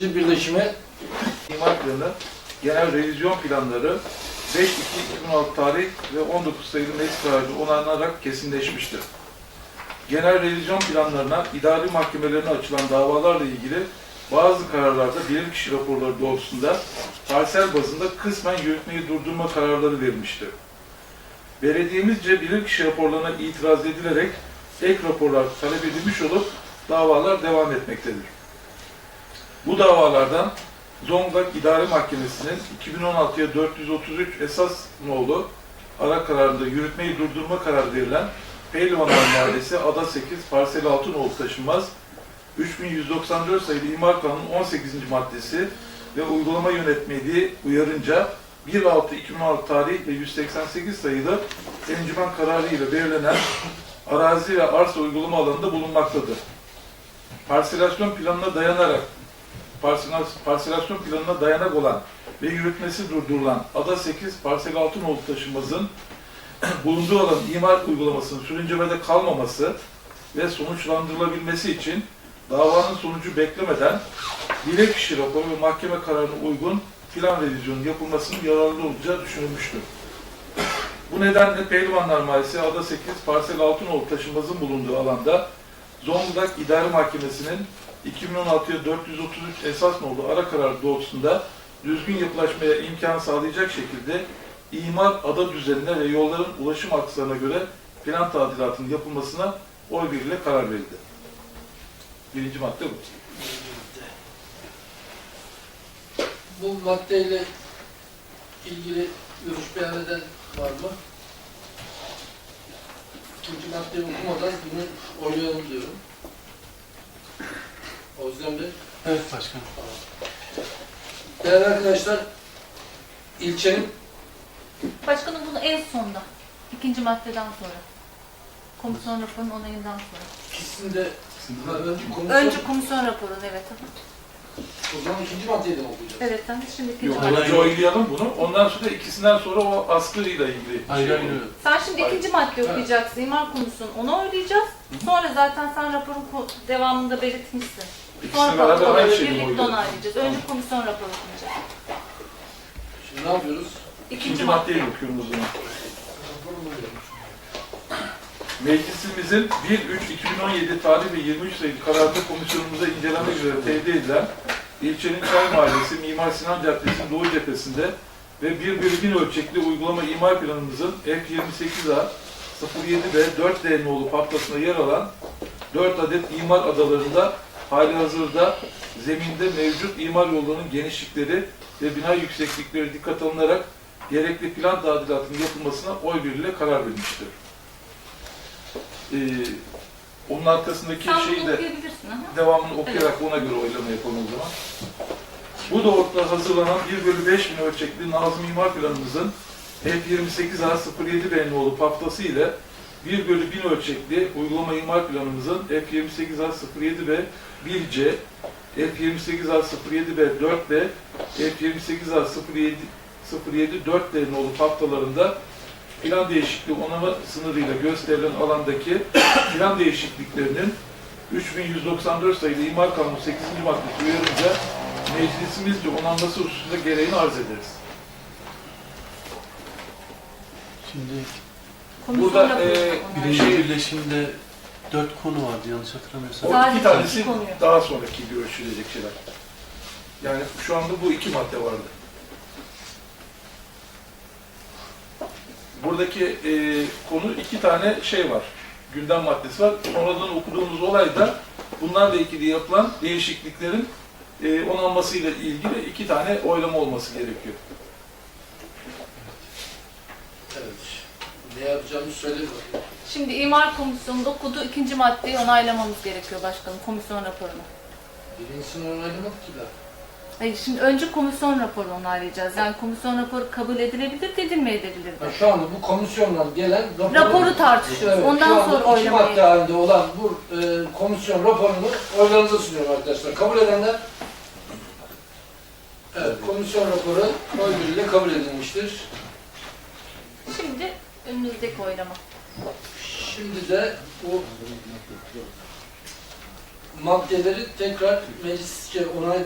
birleşimi İmar planı, genel revizyon planları 5-2-2016 tarih ve 19 sayılı meclis kararı onaylanarak kesinleşmiştir. Genel revizyon planlarına idari mahkemelerine açılan davalarla ilgili bazı kararlarda bilirkişi raporları doğrultusunda parsel bazında kısmen yürütmeyi durdurma kararları verilmiştir. Belediyemizce bilirkişi raporlarına itiraz edilerek ek raporlar talep edilmiş olup davalar devam etmektedir. Bu davalardan Zonguldak İdare Mahkemesi'nin 2016'ya 433 esas nolu ara kararında yürütmeyi durdurma kararı verilen Pehlivanlar Mahallesi Ada 8 Parsel 6 nolu taşınmaz 3194 sayılı İmar Kanunu 18. maddesi ve uygulama yönetmeliği uyarınca 1.6.2016 tarih ve 188 sayılı encümen kararı ile belirlenen arazi ve arsa uygulama alanında bulunmaktadır. Parselasyon planına dayanarak parselasyon planına dayanak olan ve yürütmesi durdurulan Ada 8 Parsel 6 nolu taşınmazın bulunduğu alan imar uygulamasının sürüncemede kalmaması ve sonuçlandırılabilmesi için davanın sonucu beklemeden bilirkişi raporu ve mahkeme kararına uygun plan revizyonu yapılmasının yararlı olacağı düşünülmüştür. Bu nedenle Pehlivanlar Mahallesi Ada 8 Parsel 6 nolu taşınmazın bulunduğu alanda Zonguldak İdare Mahkemesi'nin 2016'ya 433 esas nolu ara karar doğrultusunda düzgün yapılaşmaya imkan sağlayacak şekilde imar ada düzenine ve yolların ulaşım akslarına göre plan tadilatının yapılmasına oy birliğiyle karar verildi. Birinci madde bu. bu maddeyle ilgili görüş beyan eden var mı? İkinci maddeyi okumadan bunu oynayalım diyorum. Özlem Bey. Evet başkanım. Değerli arkadaşlar, ilçenin Başkanım bunu en sonda. ikinci maddeden sonra. Komisyon raporunun onayından sonra. ikisinde komisyon, Önce komisyon raporunu evet. o zaman ikinci maddeyi de mi okuyacağız? Evet tamam. Şimdi ikinci Yok, madde. önce oylayalım bunu. Ondan sonra ikisinden sonra o askıyla ilgili. Hayır şey hayır. olur. hayır. Sen şimdi ikinci madde okuyacaksın. İmar komisyonu onu oylayacağız. Sonra zaten sen raporun ko- devamında belirtmişsin. Sonra İkisini beraber aynı şeyi birlikte onaylayacağız. Önce komisyon raporu okunacak. Şimdi ne yapıyoruz? İkinci, İkinci madde. maddeyi okuyorum o zaman. Meclisimizin 1-3-2017 tarih ve 23 sayılı kararda komisyonumuza inceleme göre tevdi edilen ilçenin Çay Mahallesi Mimar Sinan Caddesi'nin doğu cephesinde ve 1 bölü 1000 ölçekli uygulama imar planımızın F28A 07 ve 4 D nolu patlasına yer alan 4 adet imar adalarında hali hazırda zeminde mevcut imar yollarının genişlikleri ve bina yükseklikleri dikkat alınarak gerekli plan tadilatının yapılmasına oy birliğiyle karar verilmiştir. Ee, onun arkasındaki Sen şeyi de devamını okuyarak ona göre oylama yapalım o zaman. Bu doğrultuda hazırlanan 1 bölü 5 bin ölçekli Nazım İmar Planımızın F28A 07 Benlioğlu paftası ile 1 bölü 1000 ölçekli uygulama imar planımızın F28A 07 ve 1C, F28A 07 ve 4 ve F28A 07 07 4 D nolu haftalarında plan değişikliği onama sınırıyla gösterilen alandaki plan değişikliklerinin 3194 sayılı İmar Kanunu 8. maddesi uyarınca meclisimizce onanması hususunda gereğini arz ederiz. Şimdi Burada, e, birinci birleşimde dört konu vardı yanlış hatırlamıyorsam. O Sadece iki tanesi iki konuyu. daha sonraki görüşülecek şeyler. Yani şu anda bu iki madde vardı. Buradaki e, konu iki tane şey var. Gündem maddesi var. Sonradan okuduğumuz olayda bunlarla ilgili yapılan değişikliklerin e, onanmasıyla ilgili iki tane oylama olması gerekiyor. Evet. Ne yapacağımızı söyle bakayım. Şimdi imar komisyonunda okuduğu ikinci maddeyi onaylamamız gerekiyor başkanım. Komisyon raporunu. Birincisini onaylamadık ki daha. Hayır şimdi önce komisyon raporu onaylayacağız. Yani komisyon raporu kabul edilebilir, edilmeyebilir de. Ha, şu anda bu komisyondan gelen raporu, Raporu tartışıyoruz. Evet, şu Ondan anda sonra iki oylamayı. madde halinde olan bu e, komisyon raporunu oylarınıza sunuyorum arkadaşlar. Kabul edenler Evet, komisyon raporu oy birliğiyle kabul edilmiştir. Şimdi önünüzdeki oylama. Şimdi de bu maddeleri tekrar meclisçe onay,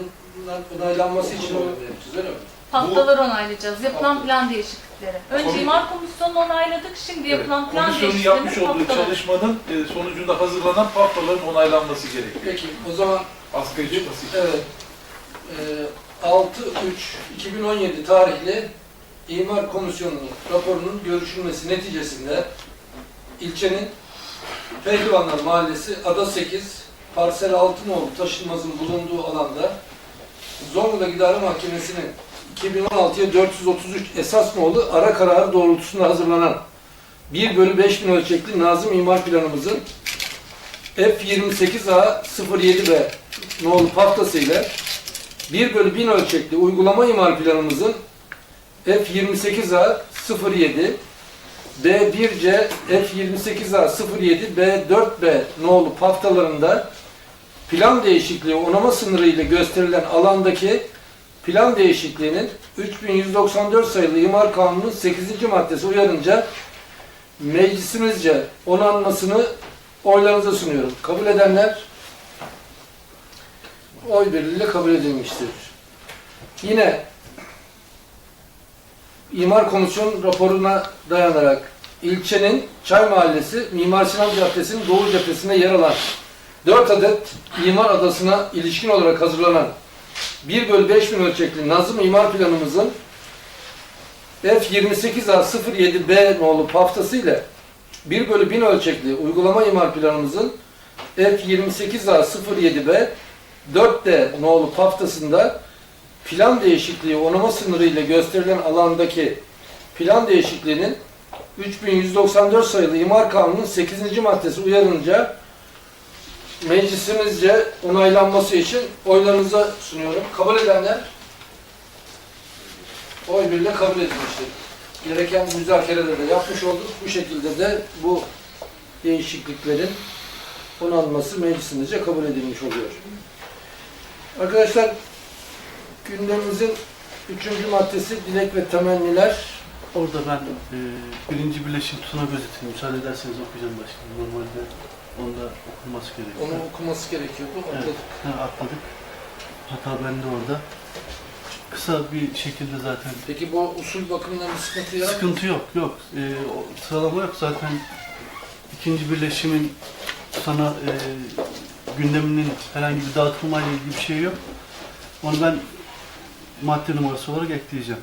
onaylanması için vereceğiz öyle mi? Haftalar onaylayacağız. Yapılan plan değişiklikleri. Önce Komi- imar komisyonunu onayladık. Şimdi Evet, yapılan plan Komisyonun değişikliklerini yapmış olduğu haftalar. çalışmanın e, sonucunda hazırlanan haftaların onaylanması gerekiyor. Peki o zaman Asgari çıkması için. evet e, 6-3-2017 tarihli İmar Komisyonu'nun raporunun görüşülmesi neticesinde ilçenin Pehlivanlar Mahallesi Ada 8 Parsel Altınoğlu taşınmazın bulunduğu alanda Zonguldak İdare Mahkemesi'nin 2016'ya 433 esas nolu ara kararı doğrultusunda hazırlanan 1 bölü 5000 ölçekli Nazım İmar Planımızın F28A 07B nolu paftası ile 1 bölü 1000 ölçekli uygulama imar planımızın F28A 07 B1C F28A 07 B4B nolu paftalarında plan değişikliği onama sınırı ile gösterilen alandaki plan değişikliğinin 3194 sayılı imar kanunun 8. maddesi uyarınca meclisimizce onanmasını oylarınıza sunuyorum. Kabul edenler oy birliğiyle kabul edilmiştir. Yine İmar Komisyon raporuna dayanarak ilçenin Çay Mahallesi Mimar Sinan Caddesi'nin doğu cephesinde yer alan 4 adet imar adasına ilişkin olarak hazırlanan 1 bölü 5000 ölçekli Nazım İmar Planımızın F28A07B nolu paftası ile 1 bölü 1000 ölçekli uygulama imar planımızın F28A07B 4D nolu paftasında plan değişikliği onama sınırı ile gösterilen alandaki plan değişikliğinin 3194 sayılı imar kanunun 8. maddesi uyarınca meclisimizce onaylanması için oylarınıza sunuyorum. Kabul edenler oy birliğiyle kabul edilmiştir. Gereken müzakereleri de yapmış olduk. Bu şekilde de bu değişikliklerin onanması meclisimizce kabul edilmiş oluyor. Arkadaşlar gündemimizin üçüncü maddesi dilek ve temenniler. Orada ben e, birinci birleşim tuna gözetini müsaade ederseniz okuyacağım başkanım. Normalde onda okunması gerekiyor. Onu okuması gerekiyordu. Evet. Atladık. Ha, atladık. Hata bende orada. Kısa bir şekilde zaten. Peki bu usul bakımından bir sıkıntı ya? Sıkıntı yok, yok. E, o sıralama yok zaten. ikinci birleşimin sana e, gündeminin herhangi bir dağıtılmayla ilgili bir şey yok. Onu ben madde numarası olarak ekleyeceğim.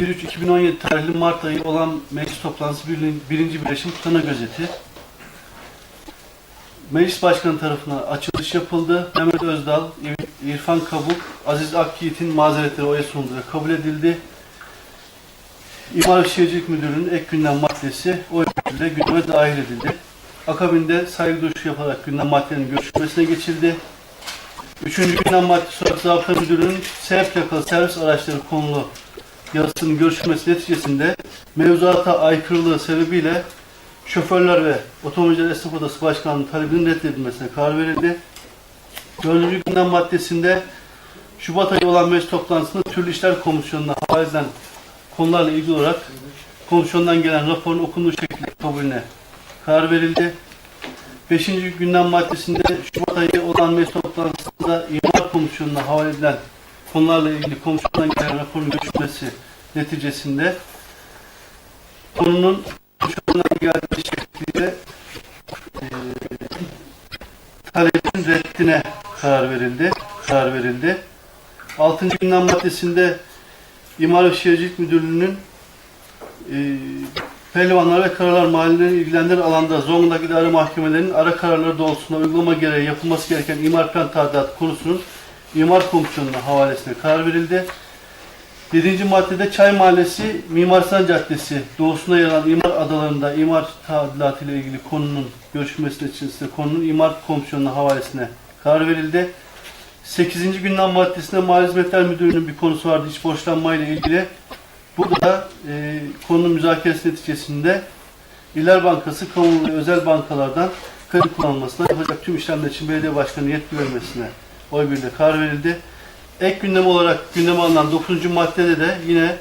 1-3-2017 tarihli Mart ayı olan meclis toplantısı birin- birinci birleşim tutana gözeti. Meclis Başkanı tarafından açılış yapıldı. Mehmet Özdal, İr- İrfan Kabuk, Aziz Akyiğit'in mazeretleri oya sunuldu ve kabul edildi. İmar ve Şehircilik Müdürlüğü'nün ek gündem maddesi oy birliğiyle gündeme dahil edildi. Akabinde saygı duruşu yapılarak gündem maddelerinin görüşmesine geçildi. Üçüncü gündem maddesi olarak Zabıta Müdürlüğü'nün sevk plakalı servis araçları konulu yazısının görüşmesi neticesinde mevzuata aykırılığı sebebiyle şoförler ve otomobilciler esnaf odası başkanının talebinin reddedilmesine karar verildi. Dördüncü gündem maddesinde Şubat ayı olan meclis toplantısında Türlü İşler Komisyonu'na havale edilen konularla ilgili olarak komisyondan gelen raporun okunduğu şekilde kabulüne karar verildi. Beşinci gündem maddesinde Şubat ayı olan meclis toplantısında İmar Komisyonu'na havale edilen konularla ilgili komisyondan gelen raporun görüşmesi neticesinde konunun komisyondan geldiği şekliyle e, talebin reddine karar verildi. Karar verildi. Altıncı gündem maddesinde İmar ve Şehircilik Müdürlüğü'nün e, Pehlivanlar ve Karalar mahallelerini ilgilendiren alanda Zonguldak İdare Mahkemelerinin ara kararları doğrultusunda uygulama gereği yapılması gereken imar plan tadilatı konusunun İmar Komisyonu'na havalesine karar verildi. 7. maddede Çay Mahallesi Mimar Sinan Caddesi doğusunda yer alan imar adalarında imar tadilatı ile ilgili konunun görüşmesi neticesinde konunun İmar Komisyonu'na havalesine karar verildi. 8. gündem maddesinde Mali Hizmetler Müdürlüğü'nün bir konusu vardı iç borçlanmayla ilgili. Bu da e, konunun müzakeresi neticesinde İller Bankası kamu ve özel bankalardan kredi kullanılmasına yapacak tüm işlemler için belediye başkanı yetki vermesine oy birliğiyle karar verildi. Ek gündem olarak gündeme alınan 9. maddede de yine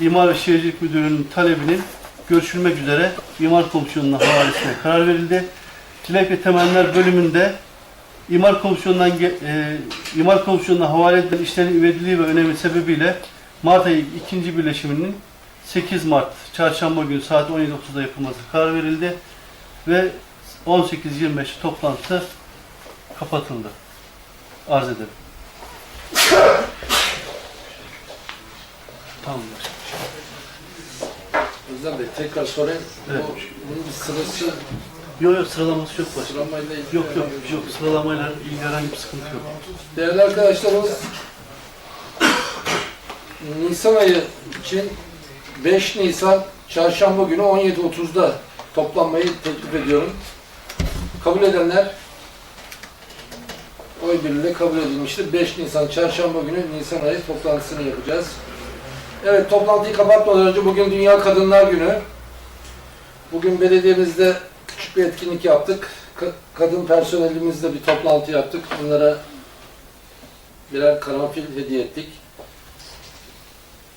İmar ve Şehircilik Müdürlüğü'nün talebinin görüşülmek üzere İmar Komisyonu'na havalesine karar verildi. Dilek ve Temenler bölümünde İmar Komisyonu'ndan e, İmar Komisyonu'na havale edilen işlerin üvediliği ve önemi sebebiyle Mart ayı ikinci birleşiminin 8 Mart Çarşamba günü saat 17.30'da yapılması karar verildi ve 18-25 toplantı kapatıldı. Arz ederim. Tamam. Özlem Bey tekrar sorayım. Evet. Bu, bunun bir sırası Yok yok sıralaması yok sıralamayla ilgili Yok yok herhangi bir şey yok sıralamayla ilgili herhangi bir sıkıntı yok. Değerli arkadaşlarımız, Nisan ayı için 5 Nisan Çarşamba günü 17.30'da toplanmayı teklif ediyorum. Kabul edenler oy birliğiyle kabul edilmiştir. 5 Nisan Çarşamba günü Nisan ayı toplantısını yapacağız. Evet toplantıyı kapatmadan önce bugün Dünya Kadınlar Günü. Bugün belediyemizde küçük bir etkinlik yaptık. Ka- Kadın personelimizle bir toplantı yaptık. Onlara birer karanfil hediye ettik.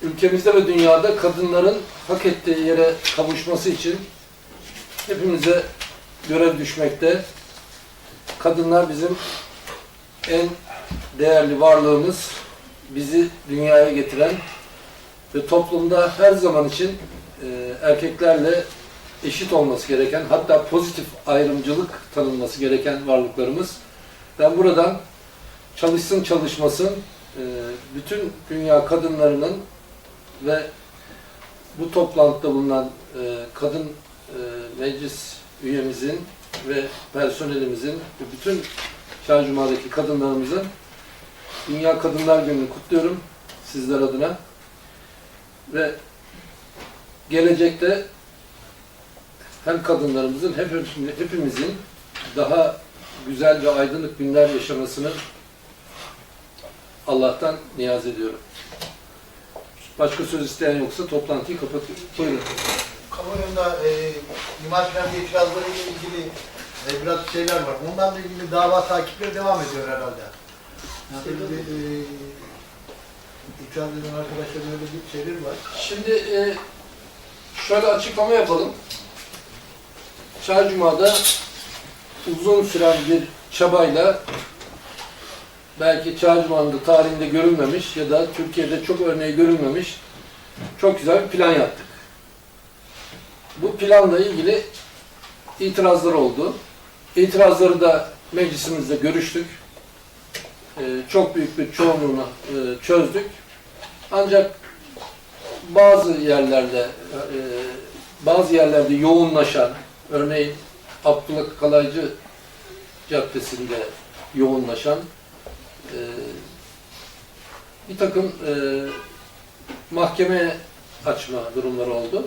Ülkemizde ve dünyada kadınların hak ettiği yere kavuşması için hepimize görev düşmekte. Kadınlar bizim en değerli varlığımız, bizi dünyaya getiren ve toplumda her zaman için e, erkeklerle eşit olması gereken, hatta pozitif ayrımcılık tanınması gereken varlıklarımız. Ben buradan çalışsın çalışmasın e, bütün dünya kadınlarının ve bu toplantıda bulunan e, kadın e, meclis üyemizin ve personelimizin ve bütün Çarşamba'daki kadınlarımızın Dünya Kadınlar Günü'nü kutluyorum sizler adına ve gelecekte hem kadınlarımızın hem hepimizin daha güzel ve aydınlık günler yaşamasını Allah'tan niyaz ediyorum. Başka söz isteyen yoksa toplantıyı kapatıyorum. Buyurun. Kamuoyunda e, imar planı itirazları ile ilgili e, biraz şeyler var. Ondan ilgili dava takipleri devam ediyor herhalde. Yani öyle bir, e, itiraz eden arkadaşların öyle bir şeyleri var. Şimdi e, şöyle açıklama yapalım. Çarşamba'da uzun süren bir çabayla belki Çarşamba'nın da tarihinde görülmemiş ya da Türkiye'de çok örneği görülmemiş çok güzel bir plan yaptık. Bu planla ilgili itirazlar oldu. İtirazları da meclisimizde görüştük. E, çok büyük bir çoğunluğunu e, çözdük. Ancak bazı yerlerde e, bazı yerlerde yoğunlaşan örneğin Abdullah Kalaycı Caddesi'nde yoğunlaşan e, bir takım e, mahkeme açma durumları oldu.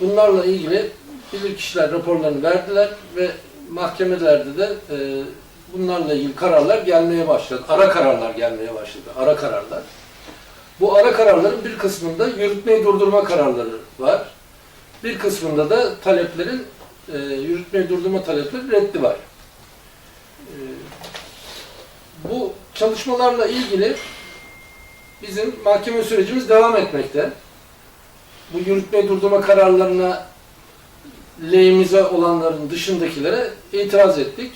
Bunlarla ilgili bilirkişiler raporlarını verdiler ve mahkemelerde de e, bunlarla ilgili kararlar gelmeye başladı. Ara kararlar gelmeye başladı. Ara kararlar. Bu ara kararların bir kısmında yürütmeyi durdurma kararları var. Bir kısmında da taleplerin e, yürütmeyi durdurma talepleri reddi var. E, bu çalışmalarla ilgili bizim mahkeme sürecimiz devam etmekte. Bu yürütmeyi durdurma kararlarına lehimize olanların dışındakilere itiraz ettik.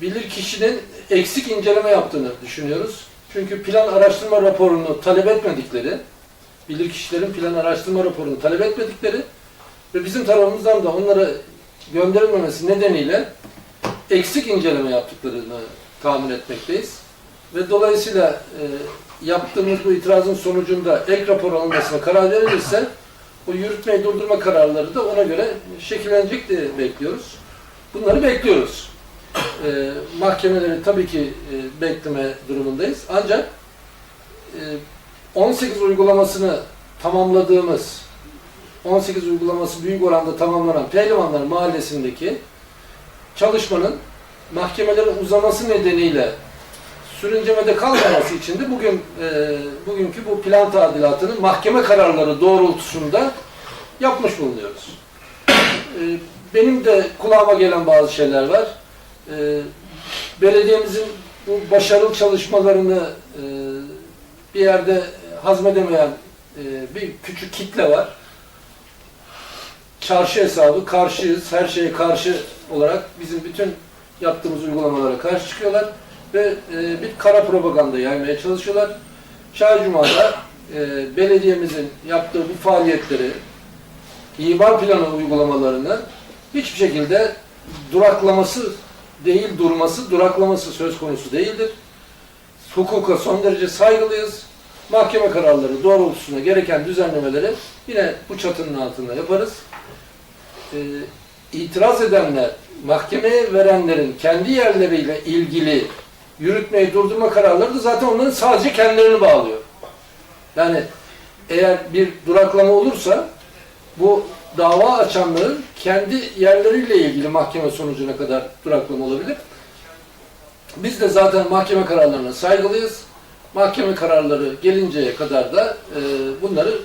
Bilir kişinin eksik inceleme yaptığını düşünüyoruz. Çünkü plan araştırma raporunu talep etmedikleri, bilirkişilerin plan araştırma raporunu talep etmedikleri ve bizim tarafımızdan da onlara gönderilmemesi nedeniyle eksik inceleme yaptıklarını tahmin etmekteyiz. Ve dolayısıyla e, yaptığımız bu itirazın sonucunda ek rapor alınmasına karar verilirse bu yürütmeyi durdurma kararları da ona göre şekillenecek diye bekliyoruz. Bunları bekliyoruz. E, mahkemeleri tabii ki e, bekleme durumundayız. Ancak e, 18 uygulamasını tamamladığımız 18 uygulaması büyük oranda tamamlanan Pehlivanlar Mahallesi'ndeki çalışmanın mahkemelerin uzaması nedeniyle sürüncemede kalmaması için de bugün e, bugünkü bu plan tadilatını mahkeme kararları doğrultusunda yapmış bulunuyoruz. E, benim de kulağıma gelen bazı şeyler var. E, belediyemizin bu başarılı çalışmalarını e, bir yerde hazmedemeyen e, bir küçük kitle var. Çarşı hesabı karşıyız, her şeye karşı olarak bizim bütün yaptığımız uygulamalara karşı çıkıyorlar ve e, bir kara propaganda yaymaya çalışıyorlar. Çay Cuma'da e, belediyemizin yaptığı bu faaliyetleri, imar planı uygulamalarını hiçbir şekilde duraklaması değil durması, duraklaması söz konusu değildir. Hukuka son derece saygılıyız. Mahkeme kararları doğrultusunda gereken düzenlemeleri yine bu çatının altında yaparız. Ee, itiraz edenler, mahkemeye verenlerin kendi yerleriyle ilgili yürütmeyi durdurma kararları da zaten onların sadece kendilerini bağlıyor. Yani eğer bir duraklama olursa bu dava açanların kendi yerleriyle ilgili mahkeme sonucuna kadar duraklama olabilir. Biz de zaten mahkeme kararlarına saygılıyız. Mahkeme kararları gelinceye kadar da e, bunları bekliyoruz.